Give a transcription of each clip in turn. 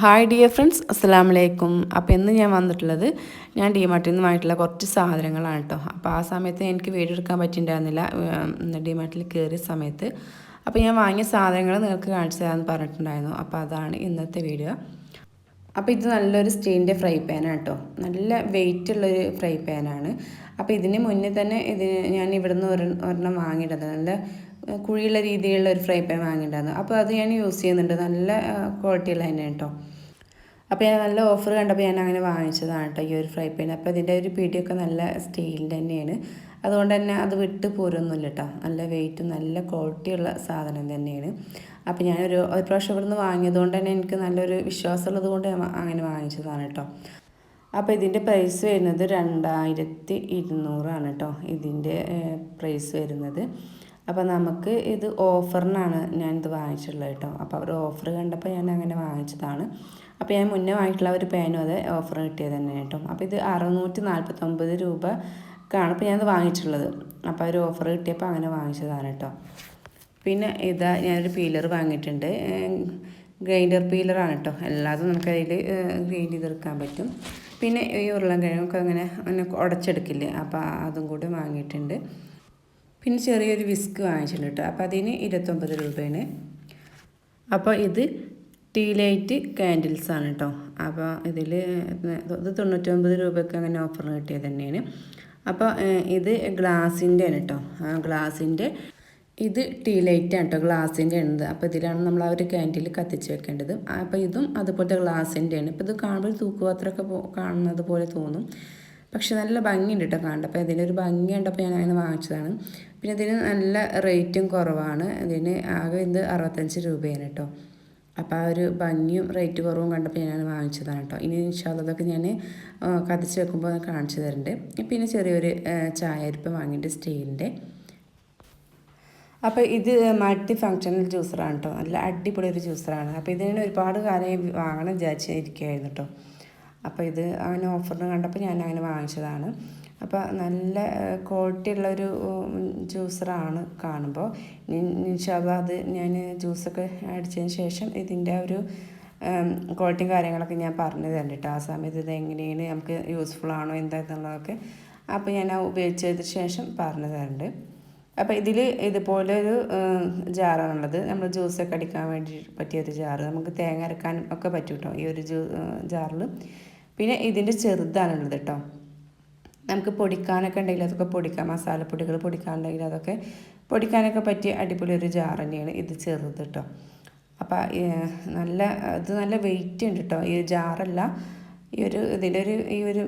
Hi dear friends അസ്സാം വലൈക്കും അപ്പോൾ ഇന്ന് ഞാൻ വന്നിട്ടുള്ളത് ഞാൻ ഡി മാർട്ടിൽ നിന്ന് വാങ്ങിയിട്ടുള്ള കുറച്ച് സാധനങ്ങളാണ് കേട്ടോ അപ്പോൾ ആ സമയത്ത് എനിക്ക് വീഡിയോ എടുക്കാൻ പറ്റിയിട്ടുണ്ടായിരുന്നില്ല ഡി മാർട്ടിൽ കയറിയ സമയത്ത്. അപ്പോൾ ഞാൻ വാങ്ങിയ സാധനങ്ങൾ നിങ്ങൾക്ക് കാണിച്ചു തരാമെന്ന് പറഞ്ഞിട്ടുണ്ടായിരുന്നു. അപ്പോൾ അതാണ് ഇന്നത്തെ വീഡിയോ. അപ്പോൾ ഇത് നല്ലൊരു സ്റ്റീലിന്റെ ഫ്രൈ പാനാണ് കേട്ടോ നല്ല വെയിറ്റ് ഉള്ളൊരു ഫ്രൈ പാനാണ് അപ്പോൾ ഇതിന് മുന്നേ തന്നെ ഇതിന് ഞാൻ ഇവിടുന്ന് ഒരെണ്ണം വാങ്ങിയിട്ടുണ്ട്. നല്ല കുഴിയുള്ള രീതിയിലുള്ള ഒരു ഫ്രൈ പാൻ വാങ്ങിയിട്ടുണ്ടായിരുന്നു. അപ്പോൾ അത് ഞാൻ യൂസ് ചെയ്യുന്നുണ്ട്. നല്ല ക്വാളിറ്റിയുള്ള തന്നെ കേട്ടോ അപ്പോൾ ഞാൻ നല്ല ഓഫർ കണ്ടപ്പോൾ ഞാൻ അങ്ങനെ വാങ്ങിച്ചതാണ് കേട്ടോ ഈ ഒരു ഫ്രൈ പാൻ അപ്പോൾ ഇതിന്റെ ഒരു പിടിയൊക്കെ നല്ല സ്റ്റീലിന്റെ തന്നെയാണ്. അതുകൊണ്ട് തന്നെ അത് വിട്ട് പോരൊന്നുമില്ല കേട്ടോ നല്ല വെയിറ്റ് നല്ല ക്വാളിറ്റിയുള്ള സാധനം തന്നെയാണ്. അപ്പോൾ ഞാനൊരു ഒരു പ്രാവശ്യം ഇവിടുന്ന് വാങ്ങിയതുകൊണ്ട് തന്നെ എനിക്ക് നല്ലൊരു വിശ്വാസമുള്ളത് കൊണ്ട് അങ്ങനെ വാങ്ങിച്ചതാണ് കേട്ടോ അപ്പോൾ ഇതിന്റെ പ്രൈസ് വരുന്നത് രണ്ടായിരത്തി ഇരുന്നൂറാണ് കേട്ടോ ഇതിന്റെ പ്രൈസ് വരുന്നത്. അപ്പോൾ നമുക്ക് ഇത് ഓഫറിനാണ് ഞാനിത് വാങ്ങിച്ചിട്ടുള്ളത് കേട്ടോ. അപ്പോൾ അവർ ഓഫർ കണ്ടപ്പോൾ ഞാൻ അങ്ങനെ വാങ്ങിച്ചതാണ്. അപ്പോൾ ഞാൻ മുന്നേ വാങ്ങിയിട്ടുള്ള ഒരു പേനും അത് ഓഫർ കിട്ടിയത് തന്നെ കേട്ടോ. അപ്പോൾ ഇത് അറുന്നൂറ്റി നാൽപ്പത്തൊമ്പത് രൂപ കാണും അപ്പോൾ ഞാനത് വാങ്ങിച്ചിട്ടുള്ളത്. അപ്പോൾ അവർ ഓഫർ കിട്ടിയപ്പോൾ അങ്ങനെ വാങ്ങിച്ചതാണ് കേട്ടോ. പിന്നെ ഇതാ ഞാനൊരു പീലർ വാങ്ങിയിട്ടുണ്ട്. ഗ്രൈൻഡർ പീലറാണ് കേട്ടോ. എല്ലാതും നമുക്ക് അതിൽ ഗ്രൈൻഡ് ചെയ്തെടുക്കാൻ പറ്റും. പിന്നെ ഈ ഉരുളൻകിഴങ്ങൊക്കെ അങ്ങനെ അങ്ങനെ ഉടച്ചെടുക്കില്ലേ? അപ്പോൾ അതും കൂടി വാങ്ങിയിട്ടുണ്ട്. പിന്നെ ചെറിയൊരു വിസ്ക് വാങ്ങിച്ചിട്ടുണ്ട് അപ്പോൾ അതിന് ഇരുപത്തൊമ്പത് രൂപയാണ് അപ്പോൾ ഇത് ടീ ലൈറ്റ് ക്യാൻഡിൽസ് ആണ് കേട്ടോ. അപ്പോൾ ഇതിൽ ഇത് തൊണ്ണൂറ്റൊമ്പത് രൂപയ്ക്ക് അങ്ങനെ ഓഫർ കിട്ടിയത് തന്നെയാണ്. അപ്പോൾ ഇത് ഗ്ലാസിന്റെ ആണ് കേട്ടോ. ഗ്ലാസിന്റെ ഇത് ടീ ലൈറ്റ് ആണ് കേട്ടോ ഗ്ലാസിന്റെ ആണ് അപ്പോൾ ഇതിലാണ് നമ്മൾ ആ ഒരു ക്യാൻഡിൽ കത്തിച്ച് വെക്കേണ്ടത്. അപ്പോൾ ഇതും അതുപോലത്തെ ഗ്ലാസിന്റെ ആണ്. ഇപ്പോൾ ഇത് കാണുമ്പോൾ തൂക്കുപാത്രമൊക്കെ കാണുന്നത് പോലെ തോന്നും. പക്ഷെ നല്ല ഭംഗിയുണ്ട് കേട്ടോ കണ്ടപ്പോൾ ഇതിനൊരു ഭംഗി കണ്ടപ്പോൾ ഞാൻ അങ്ങനെ വാങ്ങിച്ചതാണ്. പിന്നെ ഇതിന് നല്ല റേറ്റും കുറവാണ്. ഇതിന് ആകെ ഇത് അറുപത്തഞ്ച് രൂപയാണ് കേട്ടോ അപ്പോൾ ആ ഒരു ഭംഗിയും റേറ്റ് കുറവും കണ്ടപ്പോൾ ഞാൻ വാങ്ങിച്ചതാണ് കേട്ടോ ഇനി ഇൻഷാള്ളതൊക്കെ ഞാൻ കത്തിച്ച് വെക്കുമ്പോൾ കാണിച്ചു തരുന്നുണ്ട് പിന്നെ ചെറിയൊരു ചായ അരിപ്പ് വാങ്ങിയിട്ട് സ്റ്റീലിന്റെ അപ്പോൾ ഇത് മൾട്ടി ഫങ്ഷണൽ ജ്യൂസറാണ് കേട്ടോ നല്ല അടിപൊളി ഒരു ജ്യൂസറാണ്. അപ്പോൾ ഇതിന് ഒരുപാട് കാലം വാങ്ങണം വിചാരിച്ചിരിക്കുകയായിരുന്നു കേട്ടോ അപ്പോൾ ഇത് അങ്ങനെ ഓഫറിന് കണ്ടപ്പോൾ ഞാൻ അങ്ങനെ വാങ്ങിച്ചതാണ്. അപ്പോൾ നല്ല ക്വാളിറ്റി ഉള്ളൊരു ജ്യൂസറാണ് കാണുമ്പോൾ ഇൻഷാല്ല അത് ഞാൻ ജ്യൂസൊക്കെ അടിച്ചതിന് ശേഷം ഇതിന്റെ ഒരു ക്വാളിറ്റിയും കാര്യങ്ങളൊക്കെ ഞാൻ പറഞ്ഞു തരണ്ട് കേട്ടോ ആ സമയത്ത് ഇത് എങ്ങനെയാണ് നമുക്ക് യൂസ്ഫുൾ ആണോ എന്താണെന്നുള്ളതൊക്കെ അപ്പോൾ ഞാൻ ഉപയോഗിച്ചതിന് ശേഷം പറഞ്ഞു തരണ്ട് അപ്പോൾ ഇതിൽ ഇതുപോലെ ഒരു ജാറാണുള്ളത്. നമ്മൾ ജ്യൂസൊക്കെ അടിക്കാൻ വേണ്ടി പറ്റിയ ഒരു ജാറ്. നമുക്ക് തേങ്ങ അരക്കാനും ഒക്കെ പറ്റും കേട്ടോ ഈ ഒരു ജാറിൽ പിന്നെ ഇതിന്റെ ചെറുതാണുള്ളത് കേട്ടോ. നമുക്ക് പൊടിക്കാനൊക്കെ ഉണ്ടെങ്കിൽ അതൊക്കെ പൊടിക്കാം. മസാലപ്പൊടികൾ പൊടിക്കാനുണ്ടെങ്കിൽ അതൊക്കെ പൊടിക്കാനൊക്കെ പറ്റിയ അടിപൊളി ഒരു ജാർ തന്നെയാണ് ഇത് ചെറുത് കേട്ടോ. അപ്പോൾ നല്ല ഇത് നല്ല വെയിറ്റ് ഉണ്ട് കേട്ടോ. ഈ ജാറല്ല ഈ ഒരു ഇതിന്റെ ഒരു ഈ ഒരു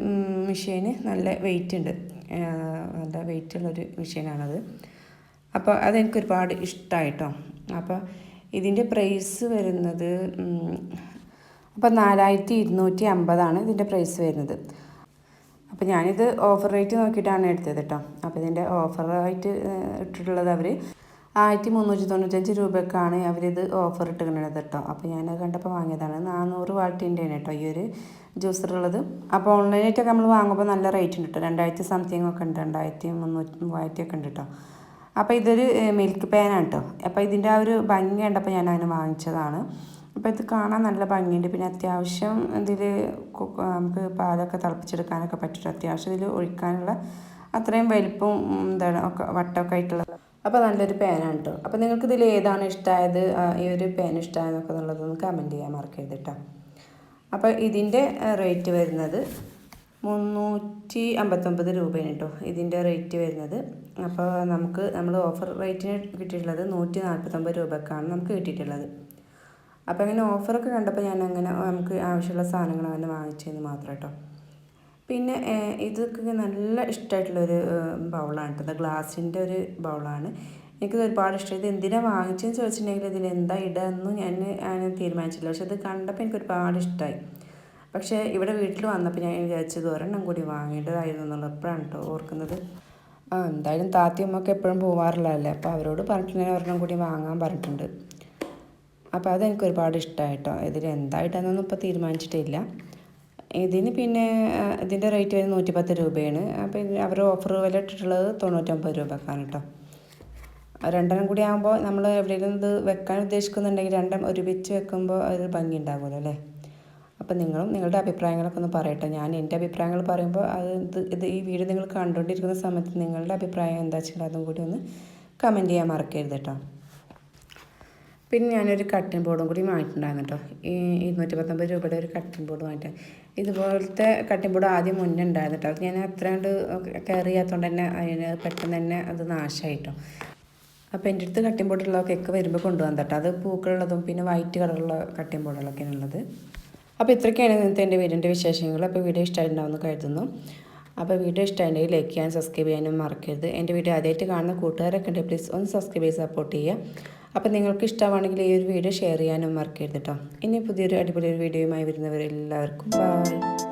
മെഷീന് നല്ല വെയിറ്റ് ഉണ്ട്. നല്ല വെയിറ്റ് ഉള്ളൊരു മെഷീനാണത് അപ്പോൾ അതെനിക്ക് ഒരുപാട് അപ്പോൾ ഇതിന്റെ പ്രൈസ് വരുന്നത് അപ്പോൾ നാലായിരത്തി ഇരുന്നൂറ്റി അമ്പതാണ് ഇതിന്റെ പ്രൈസ് വരുന്നത്. അപ്പോൾ ഞാനിത് ഓഫർ റേറ്റ് നോക്കിയിട്ടാണ് എടുത്തത് കേട്ടോ അപ്പോൾ ഇതിന്റെ ഓഫറായിട്ട് ഇട്ടിട്ടുള്ളത് അവർ ആയിരത്തി മുന്നൂറ്റി തൊണ്ണൂറ്റഞ്ച് രൂപയ്ക്കാണ് അവരിത് ഓഫർ ഇട്ടിരിക്കുന്നത് കേട്ടോ അപ്പോൾ ഞാനത് കണ്ടപ്പോൾ വാങ്ങിയതാണ്. നാനൂറ് വാട്ടിന്റെ കേട്ടോ ഈ ഒരു ജ്യൂസർ ഉള്ളത്. അപ്പോൾ ഓൺലൈനായിട്ടൊക്കെ നമ്മൾ വാങ്ങുമ്പോൾ നല്ല റേറ്റ് ഉണ്ട് കേട്ടോ രണ്ടായിരത്തി സംതിങ് ഒക്കെ ഉണ്ട് രണ്ടായിരത്തി മുന്നൂറ്റി മൂവായിരത്തി ഒക്കെ ഉണ്ട് കേട്ടോ അപ്പോൾ ഇതൊരു മിൽക്ക് പാനാണ് കേട്ടോ അപ്പോൾ ഇതിന്റെ ആ ഒരു ഭംഗി കണ്ടപ്പോൾ ഞാൻ അതിന് വാങ്ങിച്ചതാണ്. അപ്പോൾ ഇത് കാണാൻ നല്ല ഭംഗിയുണ്ട്. പിന്നെ അത്യാവശ്യം ഇതിൽ നമുക്ക് പാലൊക്കെ തിളപ്പിച്ചെടുക്കാനൊക്കെ പറ്റും അത്യാവശ്യം ഇതിൽ ഒഴിക്കാനുള്ള അത്രയും വലിപ്പവും എന്താണ് ഒക്കെ വട്ടമൊക്കെ ആയിട്ടുള്ളത് അപ്പോൾ നല്ലൊരു പാനാണ് കേട്ടോ അപ്പോൾ നിങ്ങൾക്ക് ഇതിൽ ഏതാണ് ഇഷ്ടമായത് ഈ ഒരു പാൻ ഇഷ്ടമായതൊക്കെ എന്നുള്ളതൊന്ന് കമന്റ് ചെയ്യാൻ മറക്കരുത് കേട്ടോ അപ്പോൾ ഇതിന്റെ റേറ്റ് വരുന്നത് മുന്നൂറ്റി അമ്പത്തൊമ്പത് രൂപയാണ് കേട്ടോ ഇതിന്റെ റേറ്റ് വരുന്നത്. അപ്പോൾ നമുക്ക് നമ്മൾ ഓഫർ റേറ്റിന് കിട്ടിയിട്ടുള്ളത് നൂറ്റി നാൽപ്പത്തൊമ്പത് രൂപക്കാണ് നമുക്ക് കിട്ടിയിട്ടുള്ളത്. അപ്പോൾ അങ്ങനെ ഓഫറൊക്കെ കണ്ടപ്പോൾ ഞാൻ അങ്ങനെ നമുക്ക് ആവശ്യമുള്ള സാധനങ്ങൾ അങ്ങനെ വാങ്ങിച്ചതെന്ന് മാത്രം കേട്ടോ പിന്നെ ഇതൊക്കെ നല്ല ഇഷ്ടമായിട്ടുള്ളൊരു ബൗളാണ് കേട്ടോ ഗ്ലാസിന്റെ ഒരു ബൗളാണ്. എനിക്കിത് ഒരുപാട് ഇഷ്ടം ഇത് എന്തിനാണ് വാങ്ങിച്ചതെന്ന് ചോദിച്ചിട്ടുണ്ടെങ്കിൽ ഇതിൽ എന്താ ഞാൻ ഞാൻ തീരുമാനിച്ചില്ല. പക്ഷെ ഇത് കണ്ടപ്പോൾ എനിക്ക് ഒരുപാട് ഇഷ്ടമായി പക്ഷേ ഇവിടെ വീട്ടിൽ വന്നപ്പോൾ ഞാൻ വിചാരിച്ചത് ഒരെണ്ണം കൂടി വാങ്ങേണ്ടതായിരുന്നു എന്നുള്ളപ്പോഴാണ് കേട്ടോ ഓർക്കുന്നത്. ആ എന്തായാലും താത്തിയമ്മക്ക് എപ്പോഴും പോവാറില്ലല്ലേ? അപ്പോൾ അവരോട് പറഞ്ഞിട്ടുണ്ടെങ്കിൽ ഒരെണ്ണം കൂടി വാങ്ങാൻ പറഞ്ഞിട്ടുണ്ട്. അപ്പോൾ അതെനിക്ക് ഒരുപാട് ഇഷ്ടമായിട്ടോ ഇതിൽ എന്തായിട്ടാണെന്നൊന്നും ഇപ്പോൾ തീരുമാനിച്ചിട്ടില്ല. ഇതിന് പിന്നെ ഇതിന്റെ റേറ്റ് വരുന്നത് നൂറ്റി പത്ത് രൂപയാണ് അപ്പോൾ അവർ ഓഫർ വില ഇട്ടിട്ടുള്ളത് തൊണ്ണൂറ്റൊമ്പത് രൂപക്കാണ് കേട്ടോ രണ്ടെണ്ണം കൂടി ആകുമ്പോൾ നമ്മൾ എവിടെയെങ്കിലും ഇത് വെക്കാൻ ഉദ്ദേശിക്കുന്നുണ്ടെങ്കിൽ രണ്ടും ഒരുമിച്ച് വെക്കുമ്പോൾ ഒരു ഭംഗി ഉണ്ടാകുമല്ലോ അല്ലേ? അപ്പോൾ നിങ്ങളും നിങ്ങളുടെ അഭിപ്രായങ്ങളൊക്കെ ഒന്ന് പറയട്ടെ. ഞാൻ എന്റെ അഭിപ്രായങ്ങൾ പറയുമ്പോൾ അത് ഇത് ഈ വീഡിയോ നിങ്ങൾ കണ്ടുകൊണ്ടിരിക്കുന്ന സമയത്ത് നിങ്ങളുടെ അഭിപ്രായം എന്താ വെച്ചാൽ അതും കൂടി ഒന്ന് കമന്റ് ചെയ്യാൻ മറക്കരുത് കേട്ടോ പിന്നെ ഞാനൊരു കട്ടിംഗ് ബോർഡും കൂടി വാങ്ങിയിട്ടുണ്ടായിരുന്നു കേട്ടോ ഈ ഇരുന്നൂറ്റി പത്തൊമ്പത് രൂപയുടെ ഒരു കട്ടിംഗ് ബോർഡ് വാങ്ങിയിട്ട് ഇതുപോലത്തെ കട്ടിംഗ് ബോർഡ് ആദ്യം മുന്നേ ഉണ്ടായിരുന്നു കേട്ടോ അത് ഞാൻ അത്ര കണ്ട് കെയർ തന്നെ അതിന് പെട്ടെന്ന് തന്നെ അത് നാശമായിട്ടോ അപ്പോൾ എന്റെ അടുത്ത് കട്ടിംഗ് ബോർഡുള്ളതൊക്കെ ഒക്കെ വരുമ്പോൾ കൊണ്ടുവന്നു കേട്ടോ അത് പൂക്കളുള്ളതും പിന്നെ വൈറ്റ് കളറുള്ള കട്ടിംഗ് ബോർഡുകളൊക്കെയാണ് ഉള്ളത്. അപ്പോൾ ഇത്രയൊക്കെയാണ് ഇന്നത്തെ എന്റെ വീടിന്റെ വിശേഷങ്ങൾ. അപ്പോൾ വീഡിയോ ഇഷ്ടമായിട്ടുണ്ടാവുമെന്ന് കരുതുന്നു. അപ്പോൾ വീഡിയോ ഇഷ്ടമായിട്ടുണ്ടെങ്കിൽ ലൈക്ക് ചെയ്യാനും സബ്സ്ക്രൈബ് ചെയ്യാനും മറക്കരുത്. എന്റെ വീഡിയോ ആദ്യമായിട്ട് കാണുന്ന കൂട്ടുകാരൊക്കെ ഉണ്ട് പ്ലീസ് ഒന്ന് സബ്സ്ക്രൈബ് ചെയ്ത് സപ്പോർട്ട് ചെയ്യുക. അപ്പോൾ നിങ്ങൾക്ക് ഇഷ്ടമാണെങ്കിൽ ഈ ഒരു വീഡിയോ ഷെയർ ചെയ്യാനും മറക്കരുത് കേട്ടോ ഇനി പുതിയൊരു അടിപൊളി ഒരു വീഡിയോയുമായി വരുന്നവരെല്ലാവർക്കും ബൈ